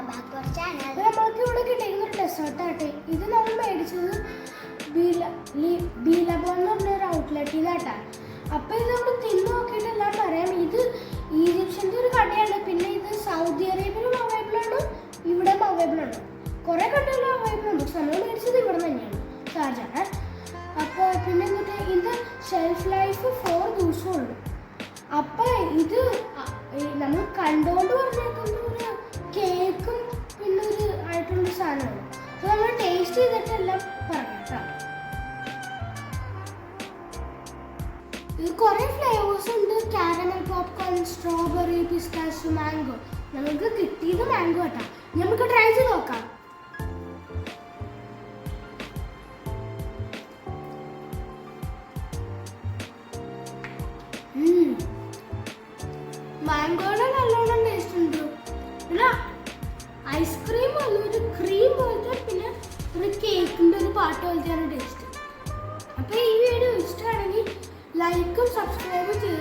നമ്മൾക്ക് ഇവിടെ കിട്ടിയിരിക്കുന്ന ഒരു ഇത് നമ്മൾ മേടിച്ചത് ബീല- ബീലബോ എന്ന് പറഞ്ഞ ഒരു ഔട്ട്ലെറ്റിൽ നിന്നാട്ടാ അപ്പൊ ഇത് നമ്മൾ തിന്നു നോക്കിയിട്ട് എല്ലാം പറയാം ഇത് ഈജിപ്ഷ്യന്റെ ഒരു കടയാണ്. പിന്നെ ഇത് സൗദി അറേബ്യയിലും അവൈലബിൾ ആണ് ഇവിടെ അവൈലബിൾ ആണ് കുറെ കടകളിലും അവൈലബിൾ ഉണ്ട്. നമ്മൾ മേടിച്ചത് ഇവിടെ തന്നെയാണ്. ഷാർജാണ് അപ്പോൾ പിന്നെ എന്നിട്ട് ഇത് ഷെൽഫ് ലൈഫ് ഫോർ ദിവസമുണ്ട് അപ്പൊ ഇത് നമ്മൾ കണ്ടുകൊണ്ട് ടേസ്റ്റ് ചെയ്തിട്ടെല്ലാം പറയാം ട്ടോ. ഇത് കുറെ ഫ്ലേവേഴ്സ് ഉണ്ട്. Caramel popcorn strawberry pistas mango നമുക്ക് കിട്ടിയത് മാംഗോ കേട്ടാ നമുക്ക് ട്രൈ ചെയ്ത് നോക്കാം. മാംഗോയുടെ നല്ലോണം ടേസ്റ്റ് ഉണ്ട്. പിന്നെ ഐസ്ക്രീം അല്ല ഒരു ക്രീം പോലത്തെ ലൈക്കും സബ്സ്ക്രൈബും ചെയ്തോട്ടാ